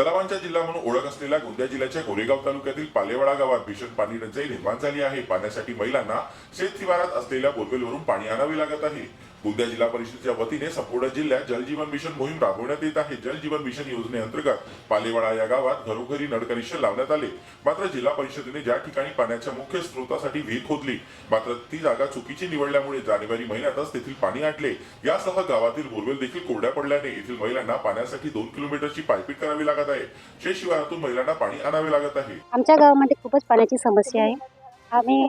तलावांच्या जिल्हा म्हणून ओळख असलेल्या गोंदिया जिल्ह्याच्या गोरेगाव तालुक्यातील पालेवाडा गावात भीषण पाणी टंचाई निर्माण झाली आहे. पाण्यासाठी महिलांना शेत शिवारात असलेल्या बोरवेलवरून पाणी आणावे लागत आहे. गोंदिया जिल्हा परिषदेच्या वतीने संपूर्ण जिल्ह्यात जलजीवन मिशन मोहीम राबवण्यात येत आहे. जलजीवन मिशन योजनेअंतर्गत पालेवाडा या गावात घरोघरी नळ कनेक्शन लावण्यात आले. मात्र जिल्हा परिषदेने ज्या ठिकाणी पाण्याच्या मुख्य स्रोतासाठी विहीर खोदली मात्र ती जागा चुकीची निवडल्यामुळे जानेवारी महिन्यातच तेथील पाणी आटले यासह गावातील बोरवेल देखील कोरड्या पडल्याने येथील महिलांना पाण्यासाठी दोन किलोमीटरची पायपीट करावी लागत आहे. शेत शिवारातून महिलांना पाणी आणावे लागत आहे. आमच्या गावामध्ये खूपच पाण्याची समस्या आहे. आम्ही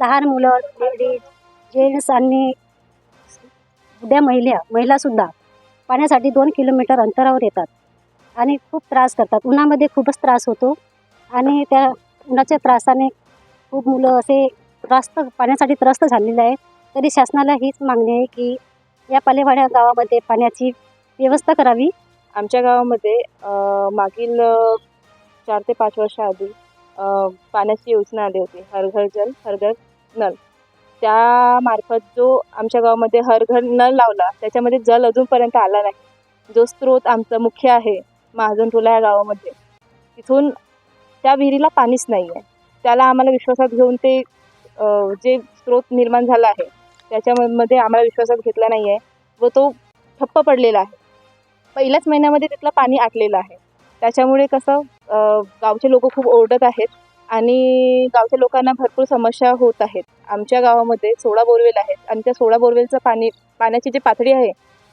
लहान मुलं लेडीज जेंट्स आणि उद्या महिला महिलासुद्धा पाण्यासाठी दोन किलोमीटर अंतरावर येतात आणि खूप त्रास करतात. उन्हामध्ये खूपच त्रास होतो आणि त्या उन्हाच्या त्रासाने खूप मुलं असे त्रास्त पाण्यासाठी त्रस्त झालेले आहे तरी शासनाला हीच मागणी आहे की या पालेवाड्या गावामध्ये पाण्याची व्यवस्था करावी. आमच्या गावामध्ये मागील चार ते पाच वर्षाआधी पाण्याची योजना आली होती. हर घर जल हर घर नल त्यामार्फत जो आमच्या गावामध्ये हर घर नळ लावला त्याच्यामध्ये जल अजूनपर्यंत आला नाही. जो स्रोत आमचा मुख्य आहे महाजन टोला या गावामध्ये. तिथून त्या विहिरीला पाणीच नाही आहे त्याला आम्हाला विश्वासात घेऊन ते जे स्रोत निर्माण झाला आहे त्याच्यामध्ये आम्हाला विश्वासात घेतला नाही आहे व तो ठप्प पडलेला आहे. पहिल्याच महिन्यामध्ये तिथलं पाणी आटलेलं आहे. त्याच्यामुळे कसं गावचे लोक खूप ओरडत आहेत. आणि गावच्या लोकांना भरपूर समस्या होत आहेत. आमच्या गावामध्ये सोळा बोरवेल आहेत आणि त्या सोळा बोरवेलचं पाणी पाण्याची जी पातळी आहे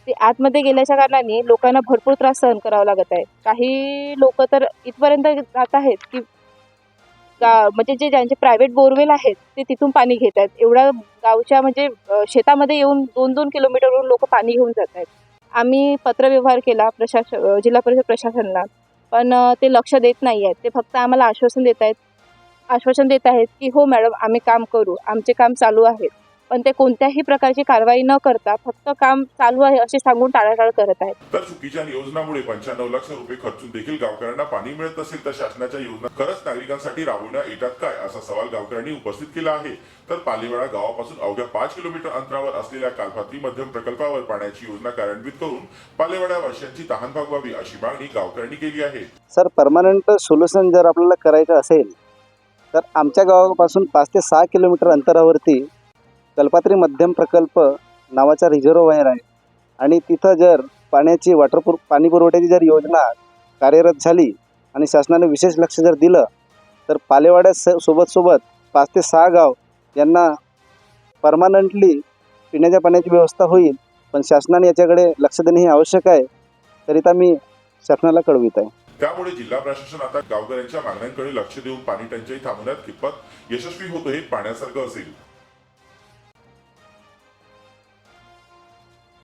ती आतमध्ये गेल्याच्या कारणाने लोकांना भरपूर त्रास सहन करावा लागत आहे. काही लोक तर इथपर्यंत जात आहेत की गा म्हणजे जे ज्यांचे प्रायव्हेट बोरवेल आहेत ते तिथून पाणी घेत आहेत. एवढ्या गावच्या म्हणजे शेतामध्ये येऊन दोन दोन किलोमीटरवरून लोक पाणी घेऊन जात आहेत. आम्ही पत्रव्यवहार केला प्रशासन जिल्हा परिषद प्रशासनाला पण ते लक्ष देत नाही आहेत ते फक्त आम्हाला आश्वासन देत आहेत आश्वासन देत आहेत की हो मॅडम आम्ही काम करू. आमचे काम चालू आहे पण ते कोणत्याही प्रकारची कारवाई न करता फक्त काम चालू आहे असे सांगून टाळाटाळ करत आहेत. तर चुकीच्या नियोजनामुळे पंच्याण्णव लाख रुपये खर्चून देखील गावकऱ्यांना पाणी मिळत नसेल तर शासनाच्या योजना खरंच नागरिकांसाठी राबवण्यात येतात काय? असा सवाल गावकऱ्यांनी उपस्थित केला आहे. तर पालेवाडा गावापासून अवघ्या पाच किलोमीटर अंतरावर असलेल्या कालपात्री मध्यम प्रकल्पावर पाण्याची योजना कार्यान्वित करून पालेवाडा वर्षांची तहान भागवावी अशी मागणी गावकऱ्यांनी केली आहे. सर परमनंट सोल्युशन जर आपल्याला करायचं असेल तर आमच्या गावापासून पाच ते सहा किलोमीटर अंतरावरती कल्पात्री मध्यम प्रकल्प नावाचा रिझर्वायर आहे. आणि तिथं जर पाण्याची वॉटर पुर पाणी पुरवठ्याची जर योजना कार्यरत झाली आणि शासनाने विशेष लक्ष जर दिलं तर पालेवाड्या स सोबत सोबत पाच ते सहा गाव यांना परमानंटली पिण्याच्या पाण्याची व्यवस्था होईल पण शासनाने याच्याकडे लक्ष देणे हे आवश्यक आहे करिता मी शासनाला कळवित आहे. त्यामुळे जिल्हा प्रशासन आता गावकऱ्यांच्या मागण्यांकडे लक्ष देऊन पाणी टंचाई थांबवण्यात कितपत यशस्वी होतो हे पाहण्यासारखं असेल.